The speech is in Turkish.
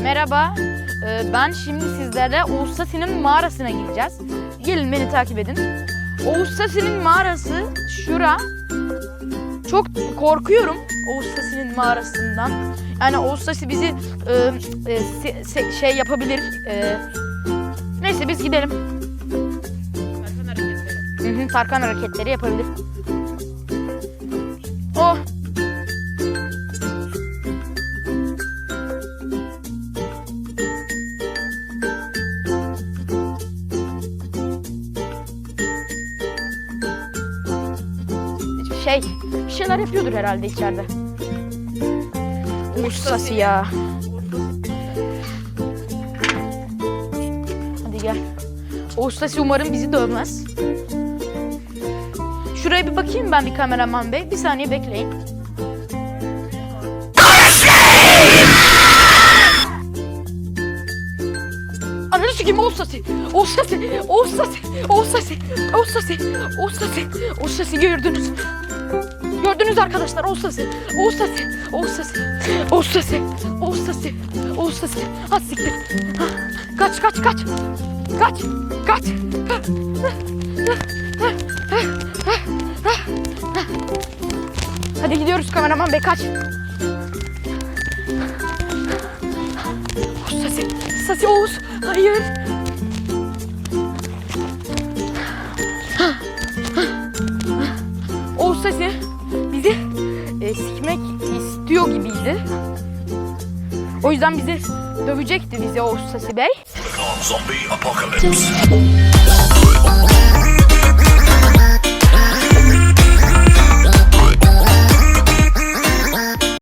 Merhaba. Ee, ben şimdi sizlerle Oğuz Sasi'nin mağarasına gideceğiz. Gelin beni takip edin. Oğuz Sasi'nin mağarası şura. Çok korkuyorum Oğuz Sasi'nin mağarasından. Yani Oğuz Sasi bizi e, e, se- şey yapabilir. e, neyse biz gidelim. Hı hı, Tarkan hareketleri yapabilir. Şey, bir şeyler yapıyordur herhalde içeride. Ustası ya. Hadi gel. O ustası umarım bizi dövmez. Şuraya bir bakayım ben bir kameraman bey. Bir saniye bekleyin. Ananı sikeyim o ustası. O ustası. O ustası. O ustası. O ustası. O ustası. O ustası gördünüz. Gördünüz arkadaşlar o ustası. O ustası. O ustası. O ustası. O ustası. O ustası. Ha siktir. Ha, Kaç kaç kaç. Kaç. Kaç. Hadi gidiyoruz kameraman bey kaç. Oğuz Sasi. Sasi Oğuz. Hayır. Sikmek istiyor gibiydi. O yüzden bizi dövecekti bizi Oğuz Sasi Bey. Zombie apocalypse.